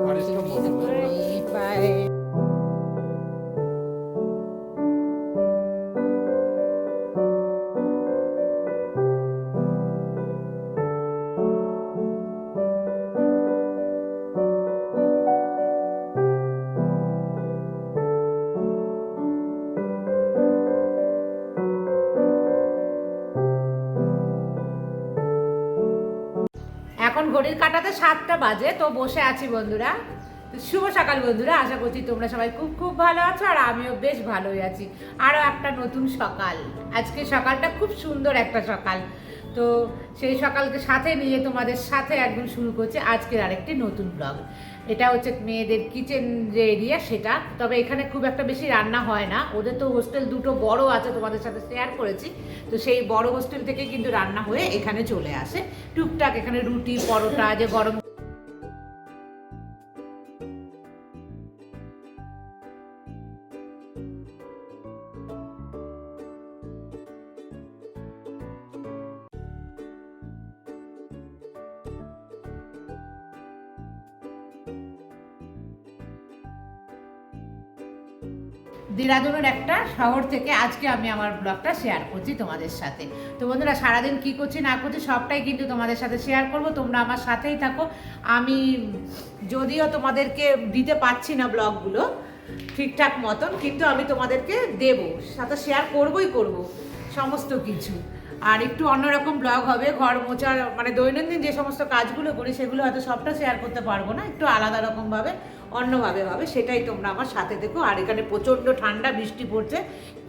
পায় এখন ঘড়ির কাটাতে সাতটা বাজে, তো বসে আছি বন্ধুরা। শুভ সকাল বন্ধুরা, আশা করছি তোমরা সবাই খুব খুব ভালো আছো আর আমিও বেশ ভালোই আছি। আরও একটা নতুন সকাল। আজকে সকালটা খুব সুন্দর একটা সকাল। তো সেই সকালকে সাথে নিয়ে তোমাদের সাথে একদম শুরু করছে আজকের আরেকটি নতুন ব্লগ এটা হচ্ছে মেয়েদের কিচেন যে এরিয়া সেটা। তবে এখানে খুব একটা বেশি রান্না হয় না। ওদের তো হোস্টেল দুটো বড় আছে তোমাদের সাথে শেয়ার করেছি। তো সেই বড় হোস্টেল থেকে কিন্তু রান্না হয়ে এখানে চলে আসে। টুকটাক এখানে রুটি, পরোটা, যে গরম দেরাদুনের একটা শহর থেকে আজকে আমি আমার ব্লগটা শেয়ার করছি তোমাদের সাথে। তো বন্ধুরা, সারাদিন কি করছি, না করছি, সবটাই কিন্তু তোমাদের সাথে শেয়ার করব। তোমরা আমার সাথেই থাকো। আমি যদিও তোমাদেরকে দিতে পারছি না ব্লগগুলো ঠিকঠাক মতন, কিন্তু আমি তোমাদেরকে দেবো। সাথে শেয়ার করবই করব সমস্ত কিছু। আর একটু অন্যরকম ব্লগ হবে, ঘর মোচার মানে দৈনন্দিন যে সমস্ত কাজগুলো করি, সেগুলো হয়তো সবটা শেয়ার করতে পারব না, একটু আলাদা রকমভাবে। অন্যভাবে হবে সেটাই তোমরা আমার সাথে দেখো। আর এখানে প্রচণ্ড ঠান্ডা, বৃষ্টি পড়ছে,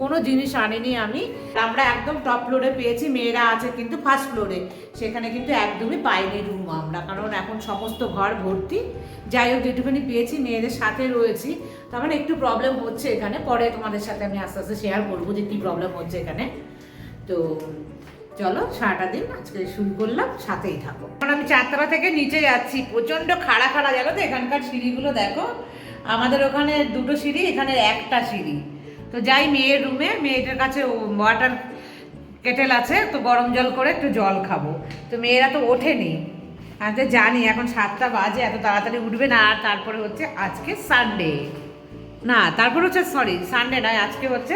কোনো জিনিস আনিনি আমি। আমরা একদম টপ ফ্লোরে পেয়েছি, মেয়েরা আছে কিন্তু ফার্স্ট ফ্লোরে সেখানে কিন্তু একদমই পাইনি রুম আমরা, কারণ এখন সমস্ত ঘর ভর্তি। যাই হোক যেটুখানি পেয়েছি, মেয়েদের সাথে রয়েছি। তার মানে একটু প্রবলেম হচ্ছে এখানে, পরে তোমাদের সাথে আমি আস্তে আস্তে শেয়ার করব যে কী প্রবলেম হচ্ছে এখানে। তো চলো সারাটা দিন আজকে শুরু করলাম, সাথেই থাকো। এখন আমি চারতলা থেকে নিচে যাচ্ছি প্রচণ্ড খাড়া খাড়া, জানো তো? এখানকার সিঁড়িগুলো দেখো। আমাদের ওখানে দুটো সিঁড়ি, এখানে একটা সিঁড়ি। তো যাই মেয়ের রুমে, মেয়েটার কাছে ওয়াটার কেটেল আছে, তো গরম জল করে একটু জল খাব। তো মেয়েরা তো ওঠেনি। আমি তো জানি, এখন সাতটা বাজে, এত তাড়াতাড়ি উঠবে না, আর তারপরে হচ্ছে আজকে সানডে না, তারপর হচ্ছে সরি সানডে নয়, আজকে হচ্ছে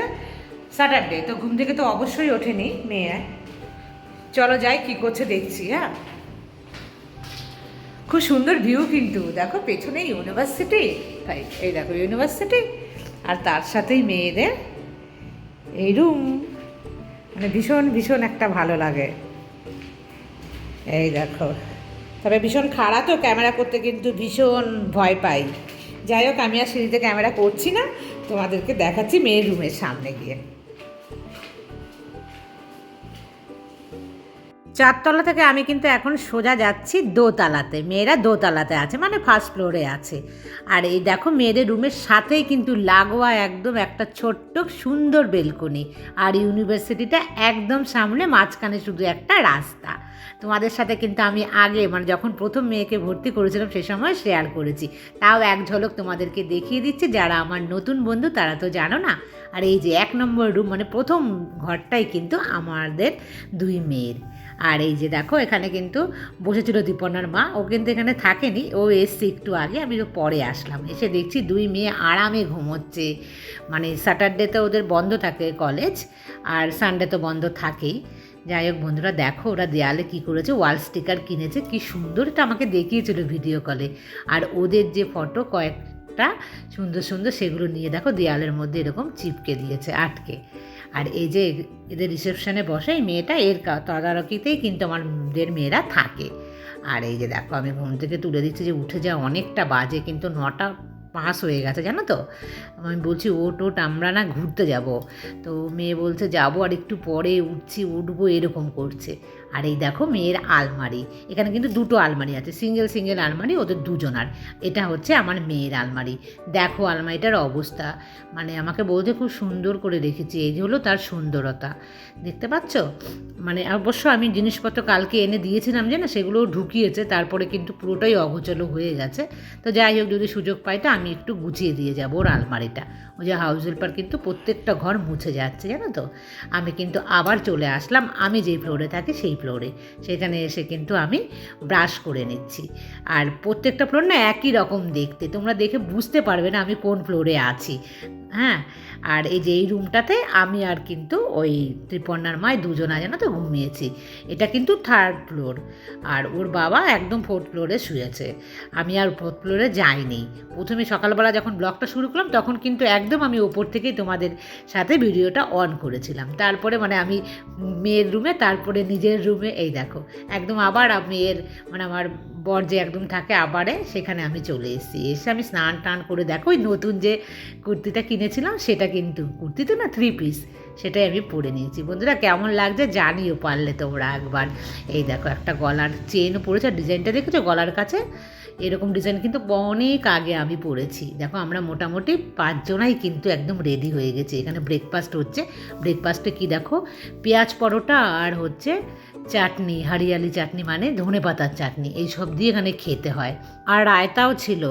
স্যাটারডে তো ঘুম থেকে তো অবশ্যই ওঠেনি মেয়ে। চলো যাই, কি করছে দেখছি হ্যাঁ? খুব সুন্দর ভিউ কিন্তু। দেখো, পেছনে ইউনিভার্সিটি তাই, এই দেখো ইউনিভার্সিটি আর তার সাথেই মেয়েদের এই রুম মানে ভীষণ ভীষণ একটা ভালো লাগে। এই দেখো, তবে ভীষণ খাড়া তো ক্যামেরা করতে, কিন্তু ভীষণ ভয় পাই। যাই হোক, আমি আর সিঁড়িতে ক্যামেরা করছি না, তোমাদেরকে দেখাচ্ছি মেয়ের রুমের সামনে গিয়ে। চারতলা থেকে আমি কিন্তু এখন সোজা যাচ্ছি দোতলাতে। মেয়েরা দোতলাতে আছে মানে ফার্স্ট ফ্লোরে আছে। আর এই দেখো, মেয়েদের রুমের সাথেই কিন্তু লাগোয়া একদম একটা ছোট্ট সুন্দর বেলকনি। আর ইউনিভার্সিটিটা একদম সামনে, মাঝখানে শুধু একটা রাস্তা। তোমাদের সাথে কিন্তু আমি আগে মানে যখন প্রথম মেয়েকে ভর্তি করেছিলাম, সে সময় শেয়ার করেছি। তাও এক ঝলক তোমাদেরকে দেখিয়ে দিচ্ছি, যারা আমার নতুন বন্ধু, তারা তো জানো না। আর এই যে এক নম্বর রুম মানে প্রথম ঘরটাই কিন্তু আমাদের দুই মেয়ের। আর এই যে দেখো, এখানে কিন্তু বসেছিল দীপনার মা। ও কিন্তু এখানে থাকেনি, ও এসছে একটু আগে, আমি তো পরে আসলাম। এসে দেখছি দুই মেয়ে আরামে ঘুমোচ্ছে। মানে স্যাটারডেতে ওদের বন্ধ থাকে কলেজ আর সানডে তো বন্ধ থাকেই। যাই হোক বন্ধুরা, দেখো ওরা দেয়ালে কী করেছে ওয়াল স্টিকার কিনেছে। কি সুন্দর এটা আমাকে দেখিয়েছিল ভিডিও কলে আর ওদের যে ফটো কয়েকটা সুন্দর সুন্দর সেগুলো নিয়ে দেখো, দেয়ালের মধ্যে এরকম চিপকে দিয়েছে, আটকে। আর এই যে এদের রিসেপশনে বসে এই মেয়েটা, এর তদারকিতেই কিন্তু আমাদের মেয়েরা থাকে। আর এই যে দেখো, আমি ঘুম থেকে তুলে দিচ্ছি যে উঠে যা অনেকটা বাজে, কিন্তু নটা পাস হয়ে গেছে, জানো তো? আমি বলছি, ওট ওট, আমরা না ঘুরতে যাব। তো মেয়ে বলছে, যাব, আর একটু পরে উঠছি, উঠবো, এরকম করছে। আর এই দেখো মেয়ের আলমারি। এখানে কিন্তু দুটো আলমারি আছে সিঙ্গেল সিঙ্গেল আলমারি, ওদের দুজনার। এটা হচ্ছে আমার মেয়ের আলমারি। দেখো আলমারিটার অবস্থা। মানে আমাকে বলতে খুব সুন্দর করে রেখেছি, এই হলো তার সুন্দরতা। দেখতে পাচ্ছ? মানে অবশ্য আমি জিনিসপত্র কালকে এনে দিয়েছিলাম যে না সেগুলো ঢুকিয়েছে, তারপরে কিন্তু পুরোটাই অগোচলো হয়ে গেছে। তো যাই হোক, যদি সুযোগ পাই তো আমি একটু গুছিয়ে দিয়ে যাব ওর আলমারিটা। ওই যে হাউস হেল্পার কিন্তু প্রত্যেকটা ঘর মুছে যাচ্ছে, জানো তো? আমি কিন্তু আবার চলে আসলাম, আমি যেই ফ্লোরে থাকি সেই ফ্লোরে সেখানে এসে কিন্তু আমি ব্রাশ করে নিচ্ছি। আর প্রত্যেকটা ফ্লোর না একই রকম দেখতে। তোমরা দেখে বুঝতে পারবে না আমি কোন ফ্লোরে আছি। হ্যাঁ? আর এই যে এই রুমটাতে আমি আর কিন্তু ওই ত্রিপর্ণার মায় দুজনা যেন তো ঘুমিয়েছি। এটা কিন্তু থার্ড ফ্লোর আর ওর বাবা একদম ফোর্থ ফ্লোরে শুয়েছে। আমি আর ফোর্থ ফ্লোরে যাইনি। প্রথমে সকালবেলা যখন ব্লগটা শুরু করলাম, তখন কিন্তু একদম আমি ওপর থেকেই তোমাদের সাথে ভিডিওটা অন করেছিলাম। তারপরে মানে আমি মেয়ের রুমে তারপরে নিজের রুমে এই দেখো, একদম আবার আমি এর মানে আমার বর যে একদম থাকে আবারে, সেখানে আমি চলে এসেছি। এসে আমি স্নান টান করে দেখো, ওই নতুন যে কুর্তিটা কিনেছিলাম, সেটা কিন্তু কুর্তি তো না থ্রি পিস সেটাই আমি পরে নিয়েছি। বন্ধুরা, কেমন লাগছে জানিও পারলে তোমরা একবার। এই দেখো, একটা গলার চেনও পড়েছে আর ডিজাইনটা দেখেছ? গলার কাছে? এরকম ডিজাইন কিন্তু অনেক আগে আমি পড়েছি দেখো, আমরা মোটামুটি পাঁচজনাই কিন্তু একদম রেডি হয়ে গেছি। এখানে ব্রেকফাস্ট হচ্ছে। ব্রেকফাস্টে কি দেখো? পেঁয়াজ পরোটা আর হচ্ছে চাটনি, হারিয়ালি চাটনি মানে ধনে পাতার চাটনি। এই সব দিয়ে এখানে খেতে হয়। আর রায়তাও ছিল।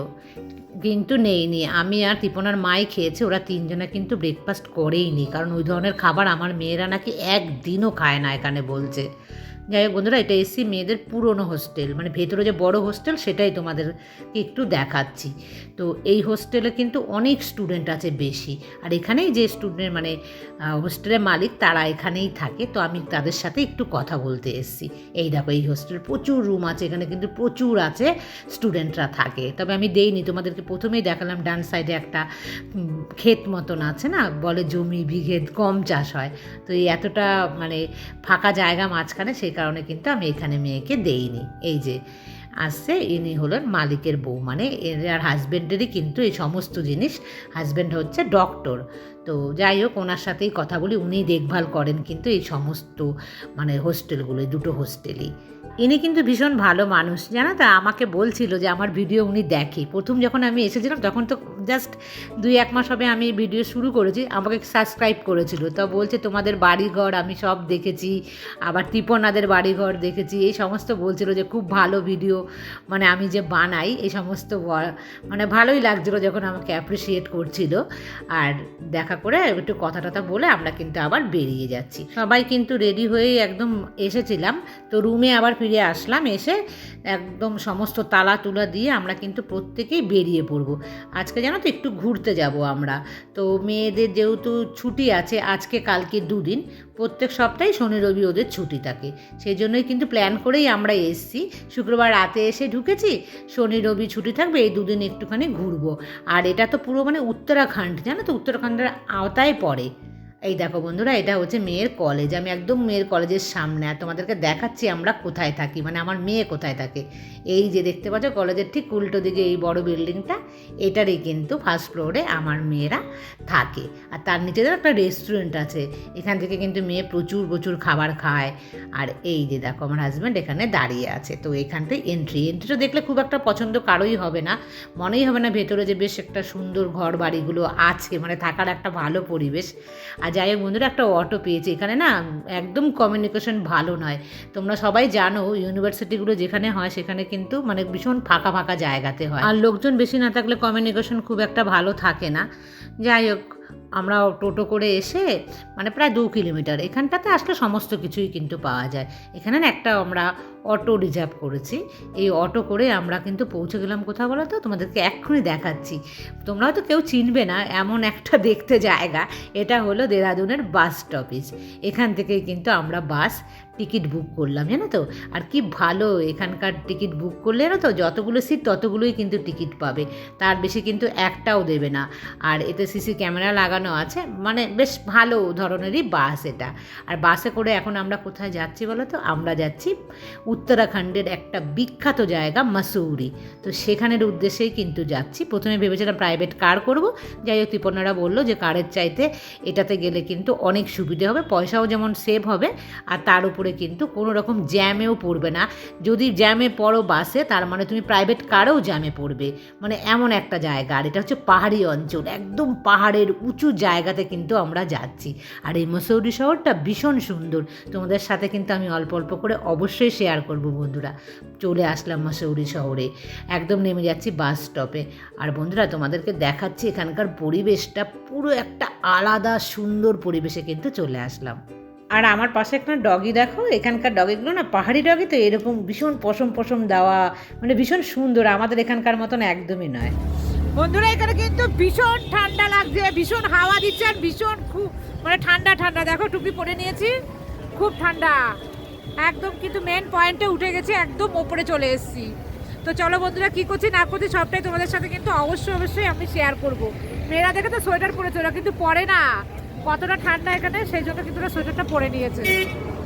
কিন্তু নেইনি। আমি আর তিপনার মাই খেয়েছে, ওরা তিনজনে কিন্তু ব্রেকফাস্ট করেই নি কারণ ওই ধরনের খাবার আমার মেয়েরা নাকি একদিনও খায় না এখানে বলছে। যাই হোক বন্ধুরা, এটা এসছি মেয়েদের পুরনো হোস্টেল মানে ভেতরে যে বড় হোস্টেল সেটাই তোমাদের একটু দেখাচ্ছি। তো এই হোস্টেলে কিন্তু অনেক স্টুডেন্ট আছে বেশি। আর এখানেই যে স্টুডেন্ট মানে হোস্টেলের মালিক, তারা এখানেই থাকে। তো আমি তাদের সাথে একটু কথা বলতে এসেছি। এই দেখো, এই হোস্টেল প্রচুর রুম আছে। এখানে কিন্তু প্রচুর আছে স্টুডেন্টরা থাকে। তবে আমি দেইনি, তোমাদেরকে প্রথমেই দেখালাম। ডান সাইডে একটা ক্ষেত মতন আছে না? বলে জমি, বিঘে কম চাষ হয়। তো এই এতটা মানে ফাঁকা জায়গা মাঝখানে সেই কারণে কিন্তু আমি এখানে মেয়েকে দেইনি। এই যে আসছে, ইনি হলেন মালিকের বউ। মানে এর হাজব্যান্ডেরই কিন্তু এই সমস্ত জিনিস। হাজব্যান্ড হচ্ছে ডক্টর। তো যাই হোক, ওনার সাথেই কথা বলি উনি দেখভাল করেন কিন্তু এই সমস্ত মানে হোস্টেলগুলো দুটো হোস্টেলই। ইনি কিন্তু ভীষণ ভালো মানুষ, জানো তো? আমাকে বলছিল যে আমার ভিডিও উনি দেখে। প্রথম যখন আমি এসেছিলাম, তখন তো জাস্ট দুই এক মাস হবে আমি ভিডিও শুরু করেছি, আমাকে সাবস্ক্রাইব করেছিল। তো বলছে, তোমাদের বাড়িঘর আমি সব দেখেছি, আবার ত্রিপনাদের বাড়িঘর দেখেছি। এই সমস্ত বলছিল যে, খুব ভালো ভিডিও মানে আমি যে বানাই, এই সমস্ত মানে ভালোই লাগছিল যখন আমাকে অ্যাপ্রিসিয়েট করছিল। আর দেখা করে একটু কথা টথা বলে আমরা কিন্তু আবার বেরিয়ে যাচ্ছি। সবাই কিন্তু রেডি হয়ে একদম এসেছিলাম। তো রুমে আবার ফিরে আসলাম, এসে একদম সমস্ত তালা তুলা দিয়ে আমরা কিন্তু প্রত্যেকেই বেরিয়ে পড়ব। আজকে জানো তো একটু ঘুরতে যাব আমরা। তো মেয়েদের যেহেতু ছুটি আছে, আজকে কালকে দুদিন, প্রত্যেক সপ্তাহে শনি রবি ওদের ছুটি থাকে। সেই জন্যই কিন্তু প্ল্যান করেই আমরা এসছি। শুক্রবার রাতে এসে ঢুকেছি, শনি রবি ছুটি থাকবে, এই দুদিন একটুখানি ঘুরবো। আর এটা তো পুরো মানে উত্তরাখণ্ড, জানো তো? উত্তরাখণ্ডের আওতায় পড়ে। এই দেখো বন্ধুরা, এটা হচ্ছে মেয়ের কলেজ আমি একদম মেয়ের কলেজের সামনে, আর তোমাদেরকে দেখাচ্ছি আমরা কোথায় থাকি মানে আমার মেয়ে কোথায় থাকে। এই যে দেখতে পাচ্ছ কলেজের ঠিক উল্টো দিকে এই বড় বিল্ডিংটা এটারই কিন্তু ফার্স্ট ফ্লোরে আমার মেয়েরা থাকে। আর তার নিচে একটা রেস্টুরেন্ট আছে, এখান থেকে কিন্তু মেয়ে প্রচুর প্রচুর খাবার খায়। আর এই যে দেখো, আমার হাজব্যান্ড এখানে দাঁড়িয়ে আছে, তো এখানটাই এন্ট্রি এন্ট্রিটা দেখলে খুব একটা পছন্দ কারোই হবে না, মনেই হবে না ভেতরে যে বেশ একটা সুন্দর ঘর বাড়িগুলো আছে মানে থাকার একটা ভালো পরিবেশ। আর যাই হোক বন্ধুরা একটা অটো পেয়েছি। এখানে না একদম কমিউনিকেশন ভালো নয়। তোমরা সবাই জানো ইউনিভার্সিটিগুলো যেখানে হয় সেখানে কিন্তু মানে ভীষণ ফাঁকা ফাঁকা জায়গাতে হয়। আর লোকজন বেশি না থাকলে কমিউনিকেশন খুব একটা ভালো থাকে না। যাই হোক, আমরা টোটো করে এসে মানে প্রায় দু কিলোমিটার। এখানটাতে আসলে সমস্ত কিছুই কিন্তু পাওয়া যায়। এখানে একটা আমরা অটো রিজার্ভ করেছি। এই অটো করে আমরা কিন্তু পৌঁছে গেলাম কোথাও বলো তো? তোমাদেরকে এক্ষুনি দেখাচ্ছি। তোমরা হয়তো কেউ চিনবে না এমন একটা দেখতে জায়গা। এটা হলো দেরাদুনের বাস স্টপেজ এখান থেকেই কিন্তু আমরা বাস টিকিট বুক করলাম, জানো তো? আর কি ভালো এখানকার টিকিট বুক করলে জানো তো? যতগুলো সিট ততগুলোই কিন্তু টিকিট পাবে। তার বেশি কিন্তু একটাও দেবে না। আর এতে সিসি ক্যামেরা লাগানো আছে। মানে বেশ ভালো ধরনেরই বাস এটা। আর বাসে করে এখন আমরা কোথায় যাচ্ছি বলো তো? আমরা যাচ্ছি উত্তরাখণ্ডের একটা বিখ্যাত জায়গা মাসৌরি। তো সেখানের উদ্দেশ্যেই কিন্তু যাচ্ছি। প্রথমে ভেবেছিলাম প্রাইভেট কার করব। যাই হোক ত্রিপর্ণারা বলল যে কারের চাইতে এটাতে গেলে কিন্তু অনেক সুবিধে হবে, পয়সাও যেমন সেভ হবে, আর তার উপরে কিন্তু কোনো রকম জ্যামেও পড়বে না। যদি জ্যামে পড়ো বাসে তার মানে তুমি প্রাইভেট কারেও জ্যামে পড়বে। মানে এমন একটা জায়গা। আর এটা হচ্ছে পাহাড়ি অঞ্চল। একদম পাহাড়ের উঁচু জায়গাতে কিন্তু আমরা যাচ্ছি। আর এই মসৌরি শহরটা ভীষণ সুন্দর। তোমাদের সাথে কিন্তু আমি অল্প অল্প করে অবশ্যই শেয়ার করব বন্ধুরা। চলে আসলাম মাসৌরি শহরে। একদম নেমে যাচ্ছি বাস স্টপে আর বন্ধুরা, তোমাদেরকে দেখাচ্ছি এখানকার পরিবেশটা। পুরো একটা আলাদা সুন্দর পরিবেশে কিন্তু চলে আসলাম। আর আমার পাশে একটা ডগি দেখো। এখানকার ডগিগুলো না, পাহাড়ি ডগি তো এরকম ভীষণ পশম পশম দেওয়া মানে ভীষণ সুন্দর। আমাদের এখানকার মতন একদমই নয়। বন্ধুরা, এখানে কিন্তু ভীষণ ঠান্ডা লাগছে, ভীষণ হাওয়া দিচ্ছে, আর ভীষণ খুব মানে ঠান্ডা ঠান্ডা। দেখো, টুপি পরে নিয়েছি। খুব ঠান্ডা। একদম কিন্তু মেন পয়েন্টে উঠে গেছি, একদম ওপরে চলে এসেছি। তো চলো বন্ধুরা, কী করছি না করছি সবটাই তোমাদের সাথে কিন্তু অবশ্যই অবশ্যই আমি শেয়ার করব। মেয়েরা দেখে তো সোয়েটার পরেছে, ওরা কিন্তু পরে না। কতটা ঠান্ডা এখানে, সেই জন্য কিন্তু ওরা সোয়েটারটা পরে নিয়েছে।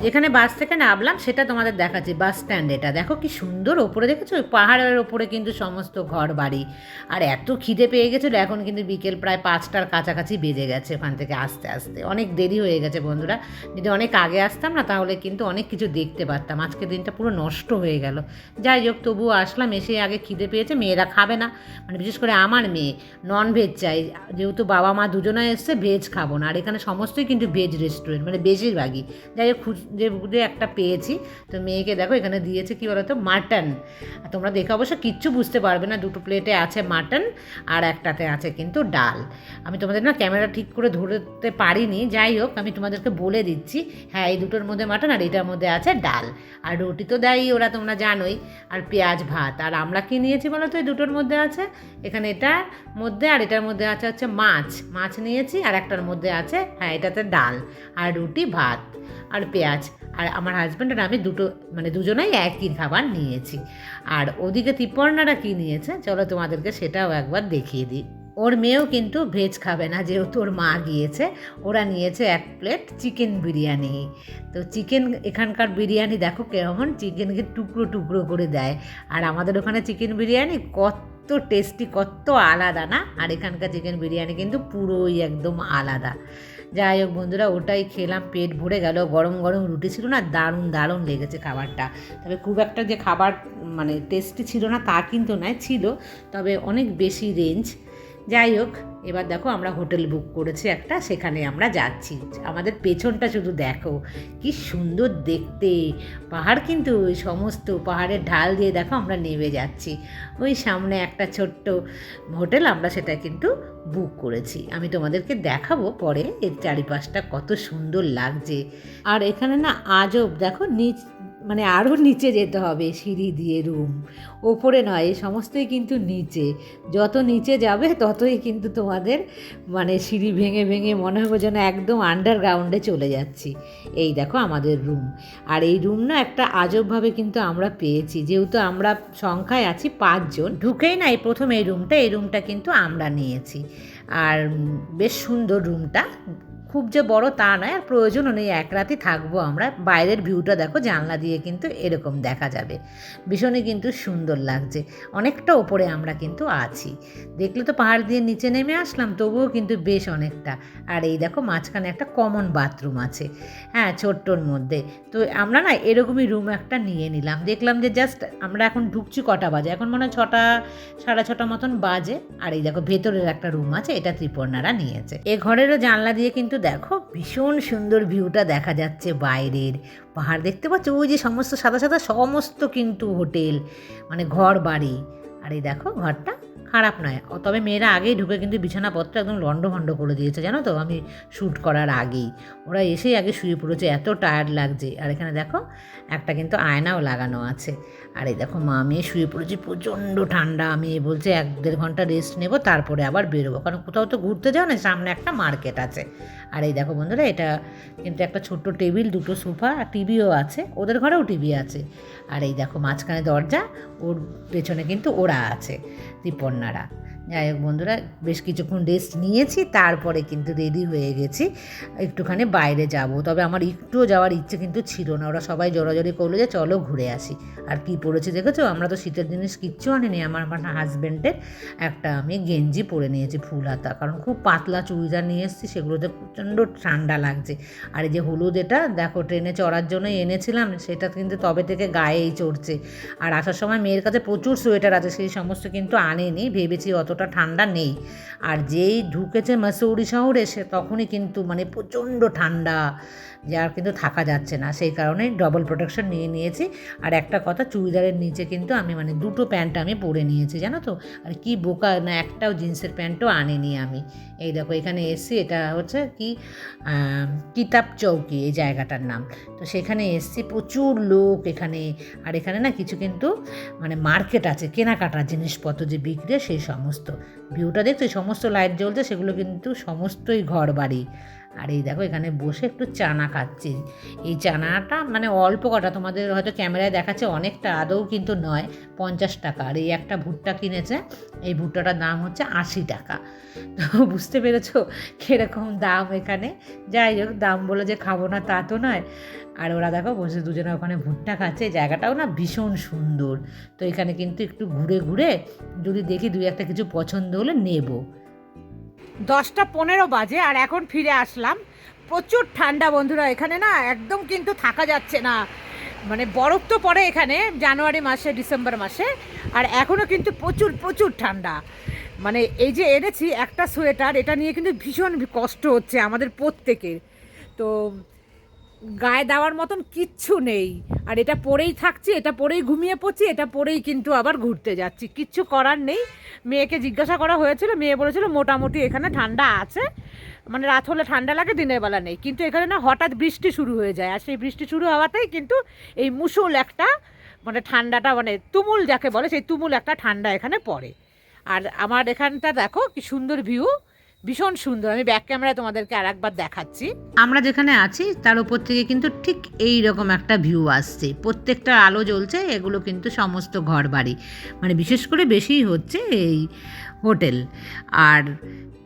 যেখানে বাস থেকে নামলাম, সেটা তোমাদের দেখাচ্ছি বাস স্ট্যান্ড এটা। দেখো কি সুন্দর ওপরে, দেখেছ? পাহাড়ের ওপরে কিন্তু সমস্ত ঘর বাড়ি আর এত খিদে পেয়ে গেছিল, এখন কিন্তু বিকেল প্রায় পাঁচটার কাছাকাছি বেজে গেছে ওখান থেকে আসতে আসতে। অনেক দেরি হয়ে গেছে বন্ধুরা, যদি অনেক আগে আসতাম না, তাহলে কিন্তু অনেক কিছু দেখতে পারতাম। আজকে দিনটা পুরো নষ্ট হয়ে গেল। যাই হোক, তবুও আসলাম, এসে আগে খিদে পেয়েছে, মেয়েরা খাবে না। মানে বিশেষ করে আমার মেয়ে নন ভেজ চাই। যেহেতু বাবা মা দুজনে এসছে ভেজ খাব না। আর এখানে সমস্তই কিন্তু ভেজ রেস্টুরেন্ট মানে বেশিরভাগই। যাই হোক খুঁজে বুঝে একটা পেয়েছি, তো মেয়েকে দেখো এখানে দিয়েছে কি বলতো? মাটন। তোমরা দেখে অবশ্য কিচ্ছু বুঝতে পারবে না, দুটো প্লেটে আছে মাটন আর একটাতে আছে কিন্তু ডাল। আমি তোমাদের না ক্যামেরা ঠিক করে ধরতে পারিনি, যাই হোক, আমি তোমাদেরকে বলে দিচ্ছি হ্যাঁ এই দুটোর মধ্যে মাটন আর এটার মধ্যে আছে ডাল। আর রুটি তো দেয়ই ওরা, তোমরা জানোই। আর পেঁয়াজ ভাত, আর আমরা কী নিয়েছি বলো তো এই দুটোর মধ্যে আছে, এখানে এটার মধ্যে আর এটার মধ্যে আছে হচ্ছে মাছ। মাছ নিয়েছি আর একটার মধ্যে আছে হ্যাঁ এটাতে ডাল। আর রুটি ভাত। আর পেঁয়াজ। আর আমার হাজব্যান্ড আর আমি দুটো মানে দুজনেই একই খাবার নিয়েছি। আর ওদিকে তিপ্পর্ণারা কী নিয়েছে? চলো তোমাদেরকে সেটাও একবার দেখিয়ে দিই। ওর মেয়েও কিন্তু ভেজ খাবে না, যেহেতু ওর মা গিয়েছে। ওরা নিয়েছে এক প্লেট চিকেন বিরিয়ানি। তো চিকেন এখানকার বিরিয়ানি দেখো কেমন চিকেনকে টুকরো টুকরো করে দেয়। আর আমাদের ওখানে চিকেন বিরিয়ানি কত টেস্টি কত আলাদা না? আর এখানকার চিকেন বিরিয়ানি কিন্তু পুরোই একদম আলাদা। যাই হোক বন্ধুরা, ওটাই খেলাম, পেট ভরে গেল, গরম গরম রুটি ছিল না, দারুণ দারুণ লেগেছে খাবারটা। তবে খুব একটা যে খাবার মানে টেস্টি ছিল না তা কিন্তু নয়, ছিল, তবে অনেক বেশি রেঞ্জ যাই হোক, এবার দেখো আমরা হোটেল বুক করেছি একটা, সেখানে আমরা যাচ্ছি। আমাদের পেছনটা শুধু দেখো, কি সুন্দর দেখতে। পাহাড় কিন্তু ওই সমস্ত পাহাড়ের ঢাল দিয়ে দেখো আমরা নেমে যাচ্ছি। ওই সামনে একটা ছোট্ট হোটেল, আমরা সেটা কিন্তু বুক করেছি। আমি তোমাদেরকে দেখাবো পরে, এর চারিপাশটা কত সুন্দর লাগছে। আর এখানে না আজব, দেখো নিচ মানে আরও নিচে যেতে হবে, সিঁড়ি দিয়ে রুম ওপরে নয়, এই সমস্তই কিন্তু নিচে। যত নিচে যাবে, ততই কিন্তু তোমাদের মানে সিঁড়ি ভেঙে ভেঙে মনে হবে যেন একদম আন্ডারগ্রাউন্ডে চলে যাচ্ছি। এই দেখো আমাদের রুম আর এই রুম না একটা আজবভাবে কিন্তু আমরা পেয়েছি। যেহেতু আমরা সংখ্যায় আছি পাঁচজন, ঢুকেই না এই প্রথম এই রুমটা এই রুমটা কিন্তু আমরা নিয়েছি। আর বেশ সুন্দর রুমটা খুব যে বড় তা নয়, আর প্রয়োজনও নেই এক রাতই থাকব আমরা। বাইরের ভিউটা দেখো, জানলা দিয়ে কিন্তু এরকম দেখা যাবে। ভীষণই কিন্তু সুন্দর লাগছে। অনেকটা ওপরে আমরা কিন্তু আছি। দেখলে তো পাহাড় দিয়ে নিচে নেমে আসলাম, তবুও কিন্তু বেশ অনেকটা। আর এই দেখো, মাঝখানে একটা কমন বাথরুম আছে হ্যাঁ ছোট্টর মধ্যে। তো আমরা না এরকমই রুম একটা নিয়ে নিলাম। দেখলাম যে জাস্ট আমরা এখন ঢুকছি কটা বাজে? এখন মনে হয় ছটা, সাড়ে ছটা মতন বাজে। আর এই দেখো, ভেতরের একটা রুম আছে, এটা ত্রিপর্ণারা নিয়েছে। এ ঘরেরও জানলা দিয়ে কিন্তু দেখো ভীষণ সুন্দর ভিউটা দেখা যাচ্ছে বাইরের। পাহাড় দেখতে পাচ্ছ? ওই যে সমস্ত সাদা সাদা সমস্ত কিন্তু হোটেল মানে ঘর বাড়ি আর এই দেখো ঘরটা খারাপ নয়। তবে মেয়েরা আগেই ঢুকে কিন্তু বিছানাপত্র একদম লন্ডভন্ড করে দিয়েছে, জানো তো? আমি শ্যুট করার আগেই। ওরা এসেই আগে শুয়ে পড়েছে, এত টায়ার্ড লাগছে। আর এখানে দেখো একটা কিন্তু আয়নাও লাগানো আছে। আর এই দেখো মা, মেয়ে শুয়ে পড়েছি, প্রচণ্ড ঠান্ডা। আমি বলছে এক দেড় ঘণ্টা রেস্ট নেব, তারপরে আবার বেরোবো। কারণ কোথাও তো ঘুরতে যাও না, সামনে একটা মার্কেট আছে। আর এই দেখো বন্ধুরা, এটা কিন্তু একটা ছোট্ট টেবিল দুটো সোফা আর টিভিও আছে। ওদের ঘরেও টিভি আছে। আর এই দেখো মাঝখানে দরজা, ওর পেছনে কিন্তু ওরা আছে ত্রিপর্ণারা যাই হোক বন্ধুরা, বেশ কিছুক্ষণ রেস্ট নিয়েছি, তারপরে কিন্তু রেডি হয়ে গেছি। একটুখানি বাইরে যাব। তবে আমার একটুও যাওয়ার ইচ্ছে কিন্তু ছিল না। ওরা সবাই জোরাজোরি করল যে চলো ঘুরে আসি। আর কি পরেছি দেখেছ? আমরা তো শীতের জিনিস কিচ্ছু আনিনি। আমার আমার হাজব্যান্ডের একটা আমি গেঞ্জি পরে নিয়েছি, ফুল হাতা। কারণ খুব পাতলা চুড়িদার নিয়ে এসেছি, সেগুলোতে প্রচণ্ড ঠান্ডা লাগছে। আর এই যে হলুদ এটা, দেখো ট্রেনে চড়ার জন্য এনেছিলাম। সেটা কিন্তু তবে থেকে গায়েই চড়ছে। আর আসার সময় মেয়ের কাছে প্রচুর সোয়েটার আছে, সেই সমস্ত কিন্তু আনেনি। ভেবেছি অতটা ঠান্ডা নেই। আর যেই ঢুকেছে মাসৌরি শহরে সে তখনই কিন্তু মানে প্রচণ্ড ঠান্ডা। যে আর কিন্তু থাকা যাচ্ছে না। সেই কারণেই ডবল প্রোটেকশন নিয়ে নিয়েছি। আর একটা কথা, চুড়িদারের নিচে কিন্তু আমি মানে দুটো প্যান্ট আমি পরে নিয়েছি, জানো তো? আর কি বোকা, না একটাও জিন্সের প্যান্টও আনিনি আমি। এই দেখো, এখানে এসছি, এটা হচ্ছে কি কিতাব চৌকি এই জায়গাটার নাম। তো সেখানে এসছি, প্রচুর লোক এখানে। আর এখানে না কিছু কিন্তু মানে মার্কেট আছে, কেনাকাটার জিনিসপত্র যে বিক্রি সেই সমস্ত। ভিউটা দেখছ সমস্ত লাইট জ্বলছে, সেগুলো কিন্তু সমস্তই ঘর বাড়ি আর এই দেখো এখানে বসে একটু চানা খাচ্ছি। এই চানাটা মানে অল্প কটা, তোমাদের হয়তো ক্যামেরায় দেখাচ্ছে অনেকটা, আদৌ কিন্তু নয়, পঞ্চাশ টাকা। আর এই একটা ভুট্টা কিনেছে, এই ভুট্টাটার দাম হচ্ছে আশি টাকা। তো বুঝতে পেরেছ কীরকম দাম এখানে? যাই হোক, দাম বলে যে খাব না তা তো নয়। আর ওরা দেখো বসে দুজনে ওখানে ভুট্টা খাচ্ছে জায়গাটাও না ভীষণ সুন্দর। তো এখানে কিন্তু একটু ঘুরে ঘুরে যদি দেখি দুই একটা কিছু পছন্দ হলে নেব। দশটা পনেরো বাজে আর এখন ফিরে আসলাম। প্রচুর ঠান্ডা বন্ধুরা, এখানে না একদম কিন্তু থাকা যাচ্ছে না। মানে বরফ তো পড়ে এখানে জানুয়ারি মাসে, ডিসেম্বর মাসে, আর এখনও কিন্তু প্রচুর প্রচুর ঠান্ডা। মানে এই যে এনেছি একটা সোয়েটার, এটা নিয়ে কিন্তু ভীষণ কষ্ট হচ্ছে আমাদের প্রত্যেকের। তো গায়ে দেওয়ার মতন কিচ্ছু নেই। আর এটা পরেই থাকছি, এটা পরেই ঘুমিয়ে পড়ছি, এটা পরেই কিন্তু আবার ঘুরতে যাচ্ছি। কিচ্ছু করার নেই। মেয়েকে জিজ্ঞাসা করা হয়েছিল, মেয়ে বলেছিল মোটামুটি এখানে ঠান্ডা আছে। মানে রাত হলে ঠান্ডা লাগে, দিনের বেলা নেই। কিন্তু এখানে না হঠাৎ বৃষ্টি শুরু হয়ে যায়। আর সেই বৃষ্টি শুরু হওয়াতেই কিন্তু এই মুসুল একটা মানে ঠান্ডাটা মানে তুমুল যাকে বলে, সেই তুমুল একটা ঠান্ডা এখানে পড়ে। আর আমার এখানটা দেখো, কি সুন্দর ভিউ ভীষণ সুন্দর। আমি ব্যাক ক্যামেরায় তোমাদেরকে আর একবার দেখাচ্ছি। আমরা যেখানে আছি, তার উপর থেকে কিন্তু ঠিক এই রকম একটা ভিউ আসছে। প্রত্যেকটা আলো জ্বলছে, এগুলো কিন্তু সমস্ত ঘর বাড়ি মানে বিশেষ করে বেশি হচ্ছে এই হোটেল। আর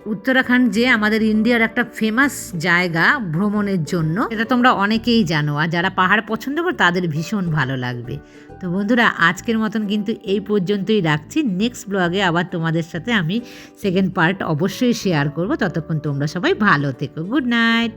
উত্তরাখণ্ড যে আমাদের ইন্ডিয়ার একটা ফেমাস জায়গা ভ্রমণের জন্য, এটা তোমরা অনেকেই জানো আর যারা পাহাড় পছন্দ করো, তাদের ভীষণ ভালো লাগবে। তো বন্ধুরা, আজকের মতন কিন্তু এই পর্যন্তই রাখছি। নেক্সট ব্লগে আবার তোমাদের সাথে আমি সেকেন্ড পার্ট অবশ্যই শেয়ার করব। ততক্ষণ তোমরা সবাই ভালো থেকো। Good night